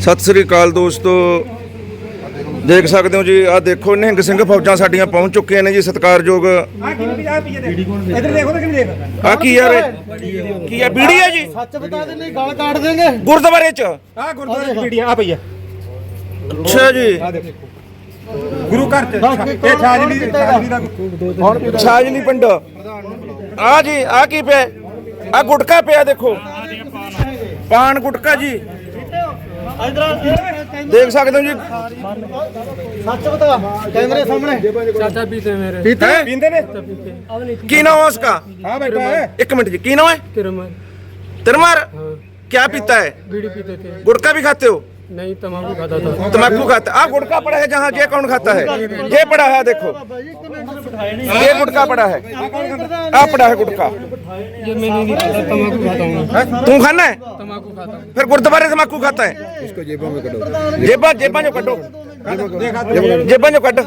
ਸਤਿ ਸ੍ਰੀ ਅਕਾਲ ਦੋਸਤੋ। ਦੇਖ ਸਕਦੇ ਹੋ ਜੀ ਆ ਦੇਖੋ ਨਿਹੰਗ ਸਿੰਘ ਫੌਜਾਂ ਸਾਡੀਆਂ ਪਹੁੰਚ ਚੁੱਕੀਆਂ ਨੇ ਜੀ ਸਤਿਕਾਰਯੋਗ। ਆ ਆ ਆ ਕੀ ਯਾਰ ਕੀ ਆ ਬੀੜੀ ਹੈ ਜੀ? ਸੱਚ ਬਤਾ ਦੇ ਨਹੀਂ ਗਲ ਕਾਟ ਦੇਂਗੇ ਗੁਰਦੁਆਰੇ ਚ? ਆ ਗੁਰਦੁਆਰੇ ਦੀ ਪੀੜੀਆਂ ਆ ਪਈ ਆ। ਅੱਛਾ ਜੀ। ਆ ਦੇਖੋ। ਗੁਰੂ ਘਰ ਚ ਛਾਜਲੀ ਛਾਜਲੀ ਦਾ ਹੁਣ ਛਾਜਲੀ ਪਿੰਡ। ਆ ਜੀ ਆ ਕੀ ਪਿਆ? ਆ ਗੁਟਕਾ ਪਿਆ ਦੇਖੋ। ਪਾਨ ਗੁਟਕਾ ਜੀ। ਦੇਖ ਸਕਦੇ ਹੋ ਜੀ। ਸੱਚ ਬਤਾ ਕੈਮਰੇ ਸਾਹਮਣੇ। ਚਾਚਾ ਪੀਤੇ ਮੇਰੇ। ਪੀਤੇ? ਪੀਂਦੇ ਨੇ? ਕੀ ਨਾਮ ਹੈ ਉਸਕਾ? ਹਾਂ ਬੇਟਾ ਹੈ। ਇੱਕ ਮਿੰਟ ਜੀ ਕੀ ਨਾਮ ਹੈ? ਤਿਰਮਰ? ਤਿਰਮਰ क्या पीता है बीड़ी पीते थे गुटखा नहीं तम्बाकू खाता था। तम्बाकू खाता? है आ गुटखा पड़ा है जहाँ ये कौन खाता है? ये पड़ा है देखो। ये गुटखा पड़ा है। आ पड़ा है गुटखा। ये मैंने नहीं खाता तम्बाकू खाता हूँ? तू खाना है? तम्बाकू खाता हूँ? फिर गुरुद्वारे तम्बाकू खाता है? इसको जेबा में कटो। जेबा जेबा जो कटो। जेबा जो कट।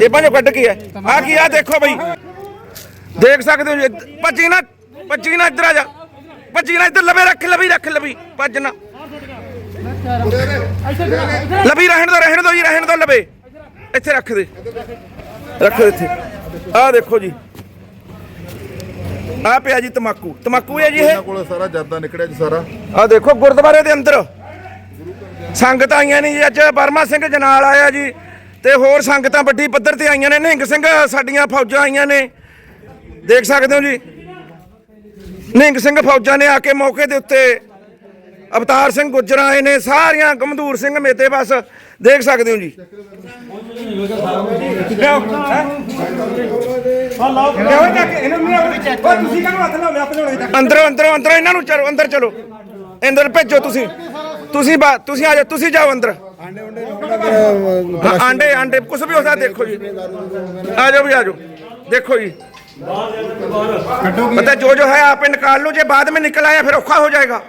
जेबा जो कट की है। आ की आ देखो भाई। देख सकते हो जी भज्जी ना भज्जी ना इधर आ जा। भज्जी ना इधर लबे रख लबी रख लबी। भज ना ਲਵੀ ਰਹਿਣ ਦੋ ਰਹਿਣ ਦੋ ਜੀ ਰਹਿਣ ਦੋ ਲਵੇ ਇੱਥੇ ਰੱਖ ਦੇ। ਰੱਖ ਦੇ ਇੱਥੇ। ਆਹ ਦੇਖੋ ਜੀ। ਆਹ ਪਿਆ ਜੀ ਤਮਾਕੂ। ਤਮਾਕੂ ਹੈ ਜੀ ਇਹ? ਇਹਨਾਂ ਕੋਲ ਸਾਰਾ ਜਰਦਾ ਨਿਕਲਿਆ ਜੀ ਸਾਰਾ। ਆਹ ਦੇਖੋ ਗੁਰਦੁਆਰੇ ਦੇ ਅੰਦਰ। ਸੰਗਤ ਆਈਆਂ ਨੇ ਜੀ। ਅੱਜ ਬਰਮਾ ਸਿੰਘ ਜਨਾਲ ਆਇਆ ਜੀ ਤੇ ਹੋਰ ਸੰਗਤਾਂ ਵੱਡੀ ਪੱਧਰ ਤੇ ਆਈਆਂ ਨੇ। ਨਿਹੰਗ ਸਿੰਘ ਸਾਡੀਆਂ ਫੌਜਾਂ ਆਈਆਂ ਨੇ। ਦੇਖ ਸਕਦੇ ਹੋ ਜੀ। ਨਿਹੰਗ ਸਿੰਘ ਫੌਜਾਂ ਨੇ ਆ ਕੇ ਮੌਕੇ ਦੇ ਉੱਤੇ ਅਵਤਾਰ ਸਿੰਘ ਗੁੱਜਰ ਆਏ ਨੇ ਸਾਰੀਆਂ ਗਮਦੂਰ ਸਿੰਘ ਮੇਤੇ ਬਸ ਦੇਖ ਸਕਦੇ ਹੋ ਜੀ ਲਿਆਓ ਹੈਂ? ਲਿਆਓ ਜਾ ਕੇ ਇਹਨਾਂ ਨੂੰ ਲਿਆਓ ਉਹ ਤੁਸੀਂ ਕਾਹਨੂੰ ਹੱਥ ਲਾਉਂਦੇ ਆਪੇ ਲਾਉਣੇ ਤਾਂ ਅੰਦਰੋਂ ਅੰਦਰੋਂ ਅੰਦਰੋਂ ਇਹਨਾਂ ਨੂੰ ਚਲੋ ਅੰਦਰ ਚਲੋ ਅੰਦਰ ਭੇਜੋ ਤੁਸੀਂ ਤੁਸੀਂ ਬਾ ਤੁਸੀਂ ਆ ਜਾਓ ਤੁਸੀਂ ਜਾਓ ਅੰਦਰ ਹਾਂ, ਆਂਡੇ ਆਂਡੇ ਕੁਝ ਵੀ ਹੋ ਸਕਦਾ ਦੇਖੋ ਜੀ ਆ ਜਾਓ ਵੀ ਆ ਜਾਓ ਦੇਖੋ ਜੀ पता जो जो है आप निकाल लो जो बाद में निकल आया फिर औखा हो जाएगा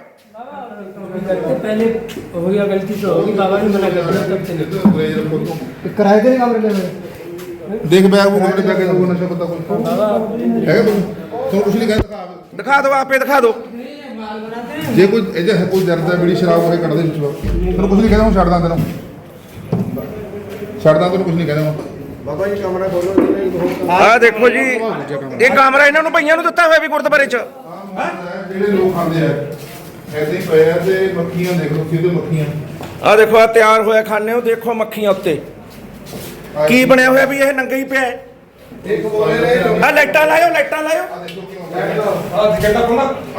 पहले हो गया गलती तो होगी बाबा ने मना कर दिया तब से नहीं ਕਿਰਾਏ ਤੇ ਨਹੀਂ ਕਮਰੇ ਲੈ ਦੇਖ ਬੈਗ ਉਹ ਕੋਲ ਬੈਗ ਕੋਈ ਨਸ਼ਾ ਪਤਾ ਕੋਈ ਹੈਗਾ ਤੂੰ ਤੂੰ ਕੁਛ ਨਹੀਂ ਕਹਿ ਦਿਖਾ दिखा दो आपे दिखा दो ਜੇ ਕੋਈ ਇਹਦੇ ਹੈ ਕੋਈ ਜਰਦਾ ਬੀੜੀ ਸ਼ਰਾਬ ਹੋਏ ਕੱਢ ਦੇ ਵਿੱਚੋਂ ਤੈਨੂੰ ਕੁਛ ਨਹੀਂ ਕਹਿੰਦਾ ਹੁਣ ਛੱਡਦਾ ਤੈਨੂੰ ਛੱਡਦਾ ਤੈਨੂੰ ਕੁਛ ਨਹੀਂ ਕਹਿੰਦਾ ਆ ਦੇਖੋ ਜੀ ਇਹ ਕਮਰਾ ਇਹਨਾਂ ਨੂੰ ਭਈਆਂ ਨੂੰ ਦਿੱਤਾ ਹੋਇਆ ਵੀ ਗੁਰਦੁਆਰੇ ਚ ਜਿਹੜੇ ਲੋਕ ਖਾਂਦੇ ਆ ਐਸੇ ਹੀ ਪਏ ਆ ਤੇ ਮੱਖੀਆਂ ਦੇਖ ਲਓ ਕਿਹਦੇ ਮੱਖੀਆਂ? ਆ ਦੇਖੋ ਆ ਤਿਆਰ ਹੋਇਆ ਖਾਣੇ ਹੋ ਦੇਖੋ ਮੱਖੀਆਂ ਉੱਤੇ। ਕੀ ਬਣਿਆ ਹੋਇਆ ਵੀ ਇਹ ਨੰਗਾ ਹੀ ਪਿਆ ਹੈ? ਇੱਕ ਬੋਲੇ ਨੇ ਆ ਲਾਈਟਾਂ ਲਾਇਓ ਲਾਈਟਾਂ ਲਾਇਓ। ਆ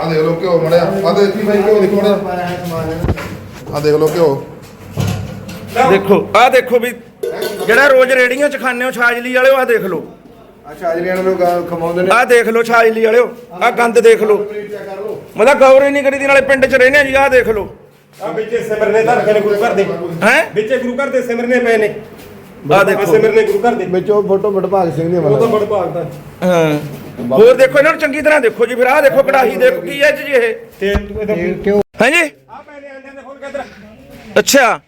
ਦੇਖ ਲਓ ਕਿਉਂ ਮੜਿਆ। ਆ ਦੇਖੀ ਭਾਈ ਕਿਉਂ ਦੇਖੋ ਮੜਿਆ। ਆ ਦੇਖ ਲਓ ਕਿਉਂ। ਦੇਖੋ ਆ ਦੇਖੋ ਵੀ ਜਿਹੜਾ ਰੋਜ਼ ਰੇੜੀਆਂ ਚ ਖਾਣੇ ਹੋ ਛਾਜਲੀ ਵਾਲਿਓ ਆ ਦੇਖ ਲਓ। ਅੱਛਾ ਜਿਹੜਿਆਂ ਨੂੰ ਖਮਾਉਂਦੇ ਆ ਦੇਖ ਲਓ ਛਾਜਲੀ ਵਾਲਿਓ ਆ ਗੰਦ ਦੇਖ ਲਓ। ਮਤਲਬ ਗੌਰ ਹੀ ਨਹੀਂ ਕਰੀਦੀ ਨਾਲੇ ਪਿੰਡ ਚ ਰਹਿੰਦੇ ਆ ਜੀ ਆ ਦੇਖ ਲਓ। ਆ ਵਿੱਚੇ ਸਿਮਰਨੇ ਧਰ ਕੇ ਨੇ ਗੁਰੂ ਘਰ ਦੇ। ਹੈ? ਵਿੱਚੇ ਗੁਰੂ ਘਰ ਦੇ ਸਿਮਰਨੇ ਪਏ ਨੇ। ਆ ਦੇਖੋ। ਸਿਮਰਨੇ ਗੁਰੂ ਘਰ ਦੇ। ਵਿੱਚ ਉਹ ਫੋਟੋ ਵਡਭਾਗ ਸਿੰਘ ਦੀ ਉਹ ਤਾਂ ਬੜ ਭਾਗ ਦਾ। ਹਾਂ। ਹੋਰ ਦੇਖੋ ਇਹਨਾਂ ਨੂੰ ਚੰਗੀ ਤਰ੍ਹਾਂ ਦੇਖੋ ਜੀ ਫਿਰ ਆਹ ਦੇਖੋ ਕੜਾਹੀ ਦੇਖੋ ਕੀ ਹੈ ਜੀ ਇਹ। ਤੇ ਤੂੰ ਇਹਦਾ ਕਿਉਂ? ਹਾਂਜੀ ਆ ਪਏ ਨੇ ਆਂਡਿਆਂ ਦੇ ਫੁੱਲ ਕਿੱਧਰ? ਅੱਛਾ।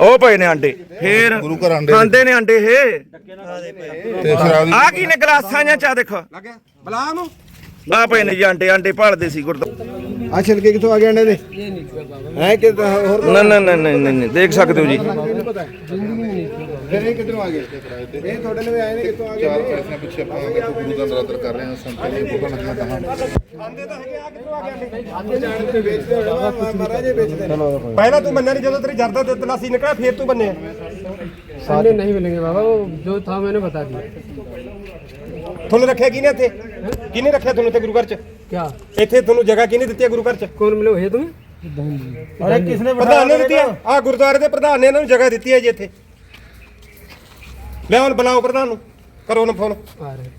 ਉਹ ਪਏ ਨੇ ਆਂਡੇ। ਫੇਰ ਗੁਰੂ ਘਰ ਆਂਡੇ। ਆਂਡੇ ਨੇ। ਆਂਡੇ ਇਹ ਤੇ ਸ਼ਰਾਬ ਦੀ ਆ ਕੀ ਨੇ ਗਲਾਸਾਂ ਜਾਂ ਚਾ ਦੇਖੋ। ਲੱਗਿਆ ਬਲਾ ਨੂੰ ਆ ਪਏ ਨੇ ਜੀ ਆਂਡੇ ਆਂਡੇ ਭਾਲਦੇ ਸੀ ਗੁਰਦੁਆਰਾ। ਆ ਛਿਲਕੇ ਕਿੱਥੋਂ ਆ ਗਏ ਅੰਡੇ ਦੇ? ਹੈ ਕਿ ਹੋਰ ਨਾ ਨਾ ਨਾ ਨਾ ਨਾ, ਨਾ, ਦੇਖ ਸਕਦੇ ਹੋ ਜੀ। ਫਿਰ ਇਹ ਕਿੱਧਰੋਂ ਆ ਗਏ ਇਹ ਤੁਹਾਡੇ ਲਈ ਆਏ ਨੇ ਕਿੱਥੋਂ ਆ ਚਾਰ ਗਏ ਪੈਸੇ ਪਿੱਛੇ ਪਾਵਾਂਗੇ ਤੂੰ ਗੁਰੂ ਦਾ ਨਰਾਦਰ ਕਰ ਰਹੇ ਹਾਂ ਸੰਤਾਂ ਦੇ ਭੁਗਣ ਲੱਗਿਆ ਤਾਂ ਆਂਦੇ ਤਾਂ ਹੈਗੇ ਆ ਕਿੱਥੋਂ ਆ ਗਏ ਆਂਦੇ ਜਾਣਦੇ ਵੇਚਦੇ ਹੋਣਾ ਮਹਾਰਾਜ ਇਹ ਵੇਚਦੇ ਨੇ ਪਹਿਲਾਂ ਤੂੰ ਮੰਨਿਆ ਨਹੀਂ ਜਦੋਂ ਤੇਰੀ ਜਰਦਾ ਤੇ ਤਲਾਸੀ ਨਿਕਲਿਆ ਫੇਰ ਤੂੰ ਮੰਨਿਆ सामने नहीं मिलेंगे बाबा वो जो था मैंने बता दिया ਤੁਹਾਨੂੰ ਰੱਖਿਆ ਕਿਹਨੇ ਇੱਥੇ ਕਿਹਨੇ ਰੱਖਿਆ ਤੁਹਾਨੂੰ ਇੱਥੇ ਗੁਰੂ ਘਰ ਚ क्या ਇੱਥੇ ਤੁਹਾਨੂੰ ਜਗ੍ਹਾ ਕਿਹਨੇ ਦਿੱਤੀ ਹੈ ਗੁਰੂ ਘਰ ਚ कौन मिले भैया तुम्हें ਅਰੇ ਕਿਸਨੇ ਪ੍ਰਧਾਨ ਨੇ ਦਿੱਤੀ ਹੈ ਆ ਗੁਰਦੁਆਰੇ ਦੇ ਪ੍ਰਧਾਨ ਨੇ ਇਹਨਾਂ ਨੂੰ ਜਗ੍ਹਾ ਦਿੱਤੀ ਹੈ ਜੀ ਇੱਥੇ ਲੈ ਹੁਣ ਬੁਲਾਓ ਪ੍ਰਧਾਨ ਨੂੰ ਕਰੋ ਨਾ ਫੋਨ आ रहे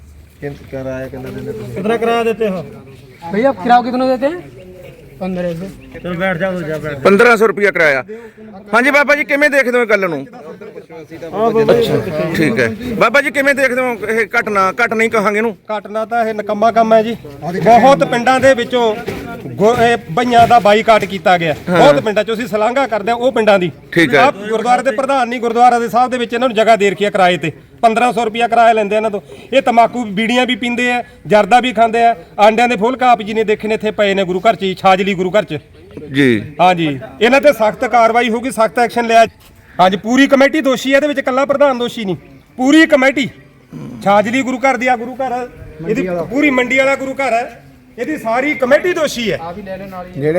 ਕਿੰਤ ਕਰਾਇਆ ਕਹਿੰਦੇ ਦਿੰਦੇ ਤੁਸੀਂ ਕਿਤਨਾ ਕਿਰਾਇਆ ਦਿੱਤੇ ਹੋ भैया आप किराया कितना देते हैं पंद्रह से ਚਲ ਬੈਠ ਜਾ ਜਾ ਬੈਠ 1500 ਰੁਪਿਆ ਕਰਾਇਆ ਹਾਂਜੀ ਬਾਬਾ ਜੀ ਕਿਵੇਂ ਦੇਖਦੇ ਹੋ ਇਹ ਗੱਲ ਨੂੰ ਅੱਛਾ ਠੀਕ ਹੈ ਬਾਬਾ ਜੀ ਕਿਵੇਂ ਦੇਖਦੇ ਹੋ ਇਹ ਘਟਨਾ ਘਟ ਨਹੀਂ ਕਹਾਂਗੇ ਇਹਨੂੰ ਘਟਨਾ ਤਾਂ ਇਹ ਨਕੰਮਾ ਕੰਮ ਹੈ ਜੀ ਬਹੁਤ ਪਿੰਡਾਂ ਦੇ ਵਿੱਚੋਂ ਗੁ- ਇਹ ਬਈਆਂ ਦਾ ਬਾਈਕਾਟ ਕੀਤਾ ਗਿਆ। ਬਹੁਤ ਪਿੰਡਾਂ 'ਚ ਅਸੀਂ ਸਲਾਂਘਾ ਕਰਦੇ ਆ ਉਹ ਪਿੰਡਾਂ ਦੀ। ਠੀਕ ਹੈ। ਗੁਰਦੁਆਰੇ ਦੇ ਪ੍ਰਧਾਨ ਨਹੀਂ ਗੁਰਦੁਆਰਾ ਦੇ ਸਾਹਿਬ ਦੇ ਵਿੱਚ ਇਹਨਾਂ ਨੂੰ ਜਗ੍ਹਾ ਦੇ ਰੱਖੀ ਹੈ ਕਿਰਾਏ ਤੇ। 1500 ਰੁਪਿਆ ਕਿਰਾਇਆ ਲੈਂਦੇ ਆ ਇਹਨਾਂ ਤੋਂ। ਇਹ ਤਮਾਕੂ ਬੀੜੀਆਂ ਵੀ ਪੀਂਦੇ ਆ ਜਰਦਾ ਵੀ ਖਾਂਦੇ ਆ। ਆਂਡਿਆਂ ਦੇ ਫੁੱਲ ਕਾਪ ਜੀ ਨੇ ਦੇਖੇ ਨੇ ਇੱਥੇ ਪਏ ਨੇ ਗੁਰੂ ਘਰ 'ਚ ਛਾਜਲੀ ਗੁਰੂ ਘਰ 'ਚ। ਜੀ। ਹਾਂਜੀ ਇਹਨਾਂ ਤੇ ਸਖਤ ਕਾਰਵਾਈ ਹੋਊਗੀ ਸਖਤ ਐਕਸ਼ਨ ਲਿਆ। ਹਾਂਜੀ ਪੂਰੀ ਕਮੇਟੀ ਦੋਸ਼ੀ ਹੈ ਇਹਦੇ ਵਿੱਚ ਇਕੱਲਾ ਪ੍ਰਧਾਨ ਦੋਸ਼ੀ ਨਹੀਂ। ਪੂਰੀ ਕਮੇਟੀ। ਛਾਜਲੀ ਗੁਰੂ ਘਰ ਦੀ ਆ ਗੁਰੂ ਘਰ ਇਹਦੀ ਪੂਰੀ ਮੰਡੀ ਵਾਲਾ ਗੁਰੂ ਘਰ ਹੈ ਇਹਦੀ ਸਾਰੀ ਕਮੇਟੀ ਦੋਸ਼ੀ ਹੈ। ਜਿਹੜੇ